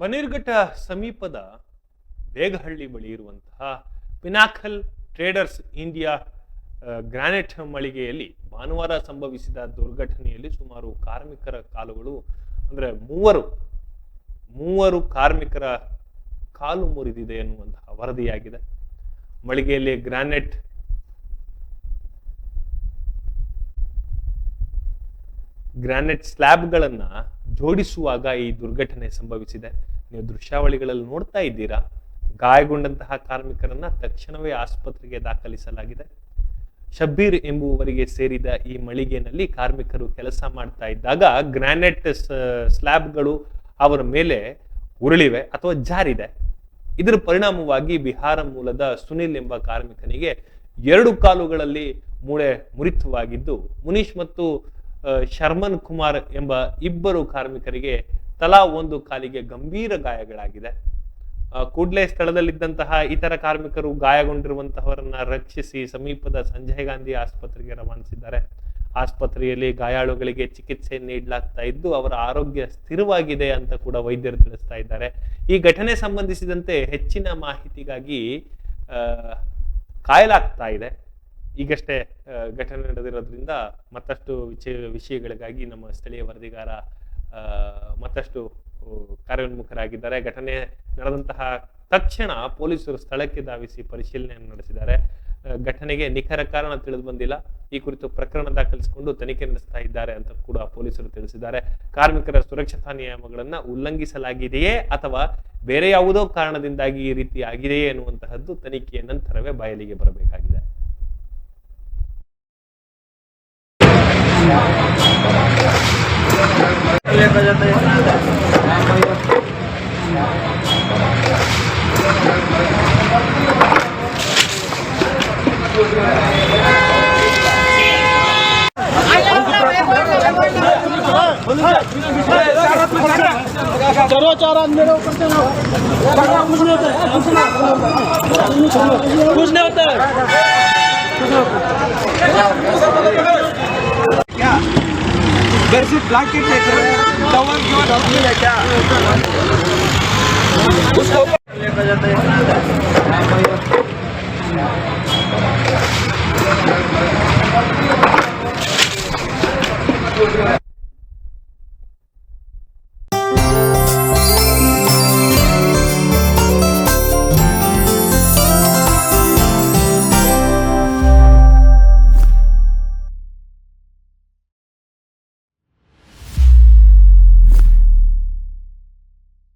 ಬನ್ನೇರುಘಟ್ಟ ಸಮೀಪದ ಬೇಗಹಳ್ಳಿ ಬಳಿ ಇರುವಂತಹ ಪಿನಾಕಲ್ ಟ್ರೇಡರ್ಸ್ ಇಂಡಿಯಾ ಗ್ರಾನೈಟ್ ಮಳಿಗೆಯಲ್ಲಿ ಭಾನುವಾರ ಸಂಭವಿಸಿದ ದುರ್ಘಟನೆಯಲ್ಲಿ ಸುಮಾರು ಕಾರ್ಮಿಕರ ಕಾಲುಗಳು, ಅಂದ್ರೆ ಮೂವರು ಮೂವರು ಕಾರ್ಮಿಕರ ಕಾಲು ಮುರಿದಿದೆ ಎನ್ನುವಂತಹ ವರದಿಯಾಗಿದೆ. ಮಳಿಗೆಯಲ್ಲಿ ಗ್ರಾನೈಟ್ ಗ್ರಾನೈಟ್ ಸ್ಲ್ಯಾಬ್ಗಳನ್ನ ಜೋಡಿಸುವಾಗ ಈ ದುರ್ಘಟನೆ ಸಂಭವಿಸಿದೆ. ನೀವು ದೃಶ್ಯಾವಳಿಗಳಲ್ಲಿ ನೋಡ್ತಾ ಇದ್ದೀರಾ? ಗಾಯಗೊಂಡಂತಹ ಕಾರ್ಮಿಕರನ್ನ ತಕ್ಷಣವೇ ಆಸ್ಪತ್ರೆಗೆ ದಾಖಲಿಸಲಾಗಿದೆ. ಶಬ್ಬೀರ್ ಎಂಬುವವರಿಗೆ ಸೇರಿದ ಈ ಮಳಿಗೆನಲ್ಲಿ ಕಾರ್ಮಿಕರು ಕೆಲಸ ಮಾಡ್ತಾ ಇದ್ದಾಗ ಗ್ರಾನೈಟ್ ಸ್ಲ್ಯಾಬ್ಗಳು ಅವರ ಮೇಲೆ ಉರುಳಿವೆ ಅಥವಾ ಜಾರಿದೆ. ಇದರ ಪರಿಣಾಮವಾಗಿ ಬಿಹಾರ ಮೂಲದ ಸುನಿಲ್ ಎಂಬ ಕಾರ್ಮಿಕನಿಗೆ ಎರಡು ಕಾಲುಗಳಲ್ಲಿ ಮೂಳೆ ಮುರಿತವಾಗಿದ್ದು, ಮುನೀಶ್ ಮತ್ತು ಶರ್ಮನ್ ಕುಮಾರ್ ಎಂಬ ಇಬ್ಬರು ಕಾರ್ಮಿಕರಿಗೆ ತಲಾ ಒಂದು ಕಾಲಿಗೆ ಗಂಭೀರ ಗಾಯಗಳಾಗಿದೆ. ಕೂಡಲೇ ಸ್ಥಳದಲ್ಲಿದ್ದಂತಹ ಇತರ ಕಾರ್ಮಿಕರು ಗಾಯಗೊಂಡಿರುವಂತಹವರನ್ನ ರಕ್ಷಿಸಿ ಸಮೀಪದ ಸಂಜಯ್ ಗಾಂಧಿ ಆಸ್ಪತ್ರೆಗೆ ರವಾನಿಸಿದ್ದಾರೆ. ಆಸ್ಪತ್ರೆಯಲ್ಲಿ ಗಾಯಾಳುಗಳಿಗೆ ಚಿಕಿತ್ಸೆ ನೀಡಲಾಗ್ತಾ ಇದ್ದು, ಅವರ ಆರೋಗ್ಯ ಸ್ಥಿರವಾಗಿದೆ ಅಂತ ಕೂಡ ವೈದ್ಯರು ತಿಳಿಸ್ತಾ ಇದ್ದಾರೆ. ಈ ಘಟನೆ ಸಂಬಂಧಿಸಿದಂತೆ ಹೆಚ್ಚಿನ ಮಾಹಿತಿಗಾಗಿ ಕಾಯಲಾಗ್ತಾ ಇದೆ. ಈಗಷ್ಟೇ ಘಟನೆ ನಡೆದಿರೋದ್ರಿಂದ ಮತ್ತಷ್ಟು ವಿಷಯ ವಿಷಯಗಳಿಗಾಗಿ ನಮ್ಮ ಸ್ಥಳೀಯ ವರದಿಗಾರ ಮತ್ತಷ್ಟು ಕಾರ್ಯೋನ್ಮುಖರಾಗಿದ್ದಾರೆ. ಘಟನೆ ನಡೆದಂತಹ ತಕ್ಷಣ ಪೊಲೀಸರು ಸ್ಥಳಕ್ಕೆ ಧಾವಿಸಿ ಪರಿಶೀಲನೆಯನ್ನು ನಡೆಸಿದ್ದಾರೆ. ಘಟನೆಗೆ ನಿಖರ ಕಾರಣ ತಿಳಿದು ಬಂದಿಲ್ಲ. ಈ ಕುರಿತು ಪ್ರಕರಣ ದಾಖಲಿಸಿಕೊಂಡು ತನಿಖೆ ನಡೆಸ್ತಾ ಇದ್ದಾರೆ ಅಂತ ಕೂಡ ಪೊಲೀಸರು ತಿಳಿಸಿದ್ದಾರೆ. ಕಾರ್ಮಿಕರ ಸುರಕ್ಷತಾ ನಿಯಮಗಳನ್ನು ಉಲ್ಲಂಘಿಸಲಾಗಿದೆಯೇ ಅಥವಾ ಬೇರೆ ಯಾವುದೋ ಕಾರಣದಿಂದಾಗಿ ಈ ರೀತಿ ಆಗಿದೆಯೇ ಎನ್ನುವಂತಹದ್ದು ತನಿಖೆಯ ನಂತರವೇ ಬಯಲಿಗೆ ಬರಬೇಕಾಗಿದೆ. चलो चार आदमी मेरे ऊपर चलो कुछ नहीं होता है कुछ नहीं होता है क्या घर से ब्लैकेट लेकर टवल क्यों नहीं लेकर उसको लेकर जाते हैं